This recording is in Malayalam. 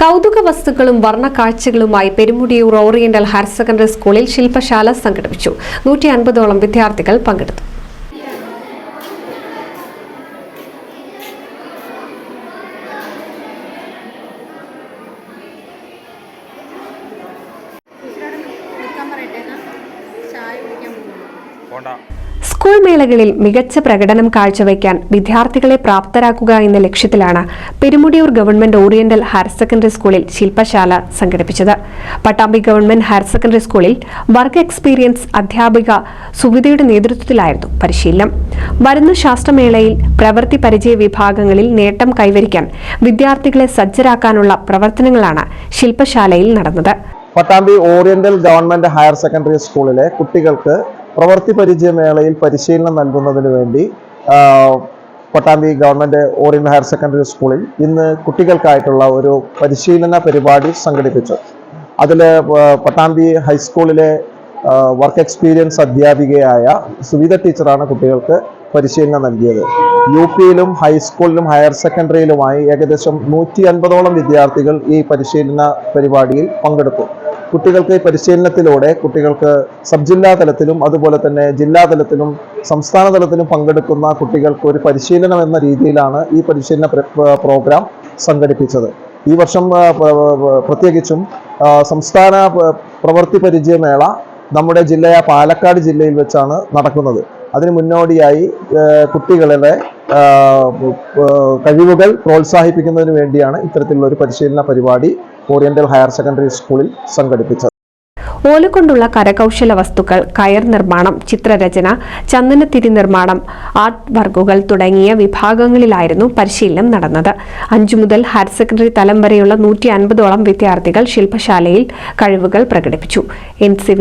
കൗതുക വസ്തുക്കളും വർണ കാഴ്ചകളുമായി പെരുമുടിയൂർ ഓറിയന്റൽ ഹയർ സെക്കൻഡറി സ്കൂളിൽ ശില്പശാല സംഘടിപ്പിച്ചു. നൂറ്റി അൻപതോളം വിദ്യാർത്ഥികൾ പങ്കെടുത്തു. പോണ്ട. സ്കൂൾ മേളകളിൽ മികച്ച പ്രകടനം കാഴ്ചവെക്കാൻ വിദ്യാർത്ഥികളെ പ്രാപ്തരാക്കുക എന്ന ലക്ഷ്യത്തിലാണ് Perumudiyoor government oriental higher secondary സ്കൂളിൽ ശില്പശാല സംഘടിപ്പിച്ചത്. പട്ടാമ്പി ഗവൺമെന്റ് ഹയർ സെക്കൻഡറി സ്കൂളിൽ വർക്ക് എക്സ്പീരിയൻസ് അധ്യാപിക സുവിധയുടെ നേതൃത്വത്തിലായിരുന്നു പരിശീലനം. വരുന്ന ശാസ്ത്രമേളയിൽ പ്രവൃത്തി പരിചയ വിഭാഗങ്ങളിൽ നേട്ടം കൈവരിക്കാൻ വിദ്യാർത്ഥികളെ സജ്ജരാക്കാനുള്ള പ്രവർത്തനങ്ങളാണ് ശില്പശാലയിൽ നടന്നത്. Pattambi oriental government higher secondary സ്കൂളിലെ കുട്ടികൾക്ക് പ്രവൃത്തി പരിചയമേളയിൽ പരിശീലനം നൽകുന്നതിന് വേണ്ടി Pattambi government oriental higher secondary സ്കൂളിൽ ഇന്ന് കുട്ടികൾക്കായിട്ടുള്ള ഒരു പരിശീലന പരിപാടി സംഘടിപ്പിച്ചു. അതിൽ പട്ടാമ്പി ഹൈസ്കൂളിലെ വർക്ക് എക്സ്പീരിയൻസ് അധ്യാപികയായ സുവിത ടീച്ചറാണ് കുട്ടികൾക്ക് പരിശീലനം നൽകിയത്. യു പിയിലും ഹൈസ്കൂളിലും ഹയർ സെക്കൻഡറിയിലുമായി ഏകദേശം നൂറ്റി അൻപതോളം വിദ്യാർത്ഥികൾ ഈ പരിശീലന പരിപാടിയിൽ പങ്കെടുത്തു. കുട്ടികൾക്ക് പരിശീലനത്തിലൂടെ കുട്ടികൾക്ക് സബ് ജില്ലാ തലത്തിലും അതുപോലെ തന്നെ ജില്ലാ തലത്തിലും സംസ്ഥാന തലത്തിലും പങ്കെടുക്കുന്ന കുട്ടികൾക്ക് ഒരു പരിശീലനം എന്ന രീതിയിലാണ് ഈ പരിശീലന പ്രോഗ്രാം സംഘടിപ്പിച്ചത്. ഈ വർഷം പ്രത്യേകിച്ചും സംസ്ഥാന പ്രവൃത്തി പരിചയമേള നമ്മുടെ ജില്ലയായ പാലക്കാട് ജില്ലയിൽ വെച്ചാണ് നടക്കുന്നത്. അതിന് മുന്നോടിയായി കുട്ടികളുടെ കഴിവുകൾ പ്രോത്സാഹിപ്പിക്കുന്നതിന് വേണ്ടിയാണ് ഇത്തരത്തിലുള്ള ഒരു പരിശീലന പരിപാടി ഓറിയന്റൽ ഹയർ സെക്കൻഡറി സ്കൂളിൽ സംഘടിപ്പിച്ചത്. ഓലക്കൊണ്ടുള്ള കരകൗശല വസ്തുക്കൾ കയർ നിർമ്മാണം ചിത്രരചന ചന്ദനത്തിരി നിർമ്മാണം ആർട്ട് വർക്കുകൾ തുടങ്ങിയ വിഭാഗങ്ങളിലായിരുന്നു പരിശീലനം നടന്നത്. അഞ്ചു മുതൽ ഹയർ സെക്കൻഡറി തലം വരെയുള്ള നൂറ്റി അൻപതോളം വിദ്യാർത്ഥികൾ ശില്പശാലയിൽ കഴിവുകൾ പ്രകടിപ്പിച്ചു. N C